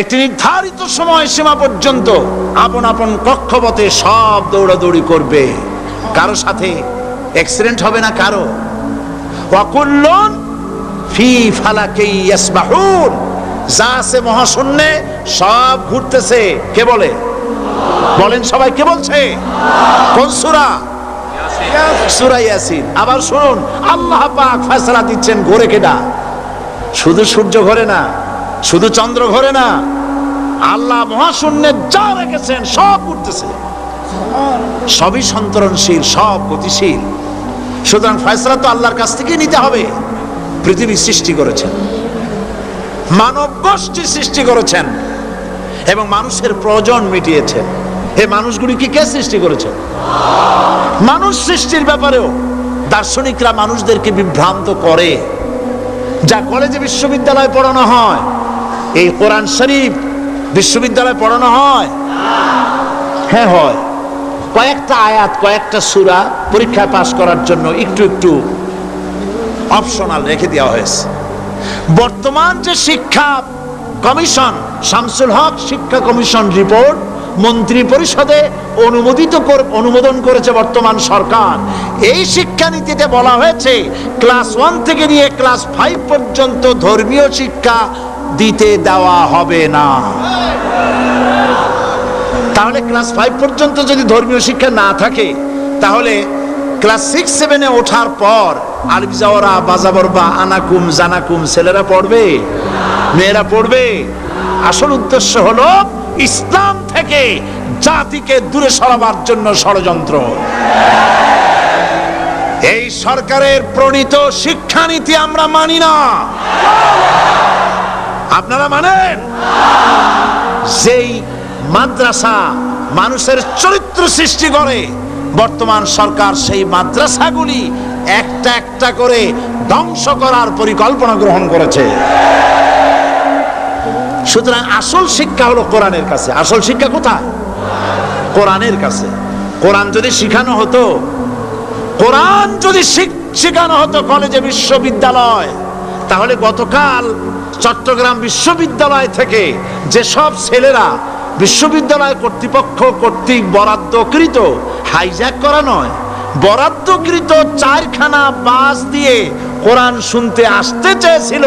একটি নির্ধারিত সময় সীমা পর্যন্ত আপন আপন কক্ষপথে সব দৌড়াদৌড়ি করবে। কারও সাথে অ্যাক্সিডেন্ট হবে না কারও? ওয়াকুল্লুন ফি ফালাকি ইয়াসবাহুন। যা আছে মহাশূন্যে সব ঘুরতেছে। কে বলে? বলেন সবাই, কে বলছে? কোন সূরা? সূরা ইয়াসিন। আবার শুনুন, আল্লাহ পাক ফয়সালা দিচ্ছেন ঘোরে কেডা? শুধু সূর্য ঘোরে না শুধু চন্দ্র ঘোরে না, আল্লাহ মহাশূন্যে যা রেখেছেন, সব ঘুরতেছে সবই সন্তরণশীল, সব গতিশীল। সুতরাং ফয়সলা তো আল্লাহর কাছ থেকেই নিতে হবে। পৃথিবী সৃষ্টি করেছেন। মানব গোষ্ঠী সৃষ্টি করেছেন। এবং মানুষের প্রয়োজন মিটিয়েছেন এই মানুষগুলিকে কে সৃষ্টি করেছেন মানুষ সৃষ্টির ব্যাপারেও দার্শনিকরা মানুষদেরকে বিভ্রান্ত করে। যা কলেজে বিশ্ববিদ্যালয়ে পড়ানো হয় এই কোরআন শরীফ বিশ্ববিদ্যালয়ে পড়ানো হয়? হ্যাঁ হয়। কয়েকটা আয়াত, কয়েকটা সুরা পরীক্ষায় পাশ করার জন্য একটু একটু অপশনাল রেখে দেওয়া হয়েছে। বর্তমান যে শিক্ষা কমিশন, শামসুল হক শিক্ষা কমিশন রিপোর্ট মন্ত্রী পরিষদে অনুমোদিত অনুমোদন করেছে বর্তমান সরকার। এই শিক্ষানীতিতে বলা হয়েছে, ক্লাস ওয়ান থেকে নিয়ে ক্লাস ফাইভ পর্যন্ত ধর্মীয় শিক্ষা দিতে দেওয়া হবে না। তাহলে ক্লাস ফাইভ পর্যন্ত যদি ধর্মীয় শিক্ষা না থাকে, তাহলে ক্লাস সিক্স, সেভেনে ওঠার পর আরবি যাওয়ারা বাজাবর বা আনাকুম, জানাকুম, ছেলেরা পড়বে? মেয়েরা পড়বে? আসল উদ্দেশ্য হলো ইসলাম থেকে জাতিকে দূরে সরাবার জন্য ষড়যন্ত্র। এই সরকারের প্রণীত শিক্ষানীতি আমরা মানি না। আপনারা মানেন? যেই মাদ্রাসা মানুষের চরিত্র সৃষ্টি করে, বর্তমান সরকার সেই মাদ্রাসাগুলি একটা একটা করে ধ্বংস করার পরিকল্পনা গ্রহণ করেছে। সুতরাং আসল শিক্ষা হলো কোরআনের কাছে। আসল শিক্ষা কোথায়? কোরআনের কাছে। কোরআন যদি শিখানো হতো, কোরআন যদি শিখ- শেখানো হতো কলেজে বিশ্ববিদ্যালয়, তাহলে গতকাল চট্টগ্রাম বিশ্ববিদ্যালয় থেকে যেসব ছেলেরা বিশ্ববিদ্যালয় কর্তৃপক্ষ কর্তৃক বরাদ্দকৃত হাইজ্যাক করা নয়, বরাদ্দকৃত চারখানা বাস দিয়ে কোরআন শুনতে আসতে চেয়েছিল,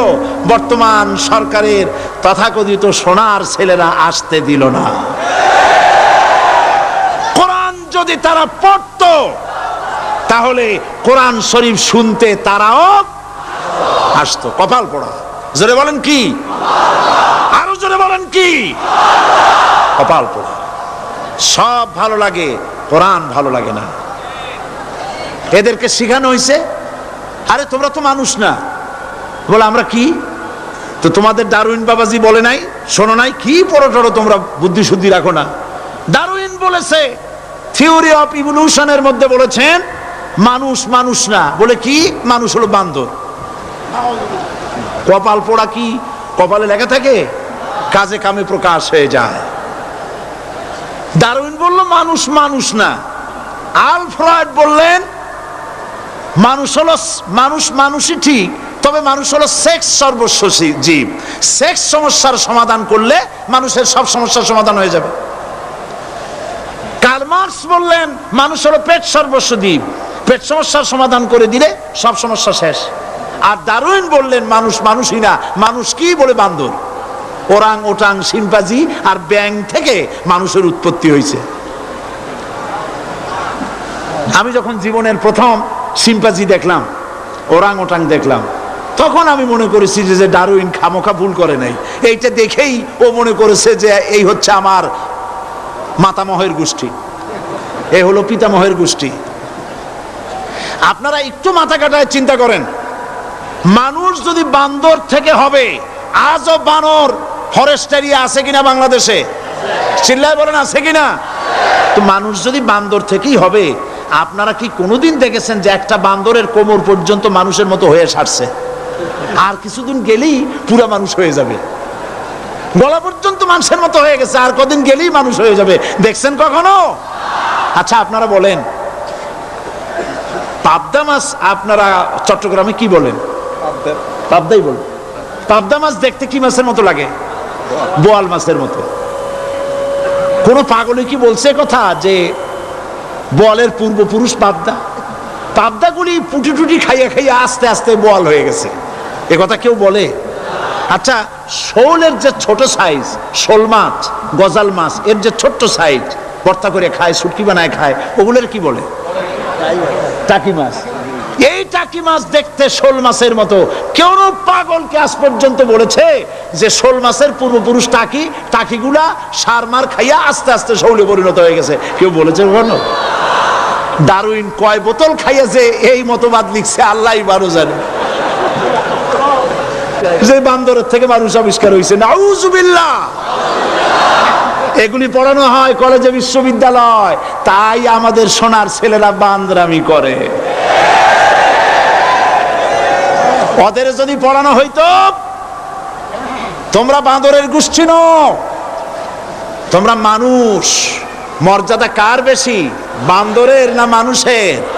বর্তমান সরকারের তথাকথিত সোনার ছেলেরা আসতে দিল না। কোরআন যদি তারা পড়তো, তাহলে কোরআন শরীফ শুনতে তারাও আসতো। কপাল পড়া। জোরে বলেন কি? আরও জোরে বলেন কি? কপাল পড়া। সব ভালো লাগে, কোরআন ভালো লাগে না। এদেরকে শিখানো হয়েছে আরে তোমরা তো মানুষ না। বলে, আমরা কি? তো তোমাদের দারুইন বাবাজি বলে নাই, শোনো নাই, কি পড়ো টড়ো তোমরা বুদ্ধি শুদ্ধি রাখো না। দারুইন বলেছে, থিওরি অফ ইভলিউশনের মধ্যে বলেছেন, মানুষ মানুষ না। বলে কি? মানুষ হলো বান্দর। কপাল পোড়া কি? কপালে লেখা থাকে? কাজে কামে প্রকাশ হয়ে যায়। দারুইন বলল, মানুষ মানুষ না। আল ফ্রয়েড বললেন, মানুষ হলো মানুষ মানুষই ঠিক, তবে মানুষ হলো সেক্স সর্বস্ব জীব। সেক্স সমস্যার সমাধান করলে মানুষের সব সমস্যার সমাধান হয়ে যাবে। কার্ল মার্কস বললেন, মানুষ হলো পেট সর্বস্ব জীব। পেট সমস্যার সমাধান করে দিলে সব সমস্যা শেষ। আর দারুইন বললেন, মানুষ মানুষই না, মানুষ কি বলে বান্দর? ওরাং ওটাং সিম্পাজি আর ব্যাং থেকে মানুষের উৎপত্তি হয়েছে। আমি যখন জীবনের প্রথম সিম্পাজি দেখলাম, ওরাং ওটাং দেখলাম, তখন আমি মনে করেছি যে ডারুইন খামোখা ভুল করে নাই। এইটা দেখেই ও মনে করেছে যে, এই হচ্ছে আমার মাতামহের গোষ্ঠী। এ হলো পিতামহের গোষ্ঠী। আপনারা একটু মাথা কাটায় চিন্তা করেন। মানুষ যদি বান্দর থেকে হবে, আজও বানর ফরেস্ট এরিয়া আছে কিনা বাংলাদেশে? চিল্লায় বলেন, আছে কিনা? তো মানুষ যদি বান্দর থেকেই হবে, আপনারা কি কোনোদিন দেখেছেন যে একটা বান্দরের কোমর পর্যন্ত মানুষের মতো হয়ে সারছে? আর কিছুদিন গেলেই পুরা মানুষ হয়ে যাবে। গলা পর্যন্ত মানুষের মতো হয়ে গেছে, আর কদিন গেলেই মানুষ হয়ে যাবে। দেখছেন কখনো? আচ্ছা আপনারা বলেন। পাবদা মাছ আপনারা চট্টগ্রামে কি বলেন? পাবদাই পাবদা মাছ দেখতে কি মাছের মতো লাগে? বোয়াল মাছের মতো। কোন পাগলে কি বলছে কথা যে বলের পূর্বপুরুষ পাবদা? পাবদাগুলি পুটি টুটি খাইয়া খাইয়া আস্তে আস্তে বোয়াল হয়ে গেছে। এ কথা কেউ বলে? আচ্ছা শোলের যে ছোট সাইজ, শোল মাছ, গজাল মাছ, এর যে ছোট্ট সাইজ, ভর্তা করে খায় শুটকি বানায় খায়, ওগুলোর কি বলে? টাকি মাছ। এই টাকি মাছ দেখতে শোল মাছের মতো? কেউ পাগলকে আজ পর্যন্ত বলেছে যে শোল মাছের পূর্বপুরুষ টাকি, টাকিগুলা সার মার খাইয়া আস্তে আস্তে শৌলে পরিণত হয়ে গেছে। কেউ বলেছে কখনো দারুইন কয় বোতল খাইয়া যে এই মতবাদ লিখছে, আল্লাহ বারো জানে। যে বান্দরের থেকে মানুষ আবিষ্কার হয়েছে নাউজুবিল্লাহ। এগুলি পড়ানো হয় কলেজে বিশ্ববিদ্যালয়, তাই আমাদের সোনার ছেলেরা বান্দরামি করে। ওদের যদি পড়ানো হইতো, তোমরা বাঁদরের গোষ্ঠী নো তোমরা মানুষ। মর্যাদা কার বেশি, বান্দরের না মানুষের?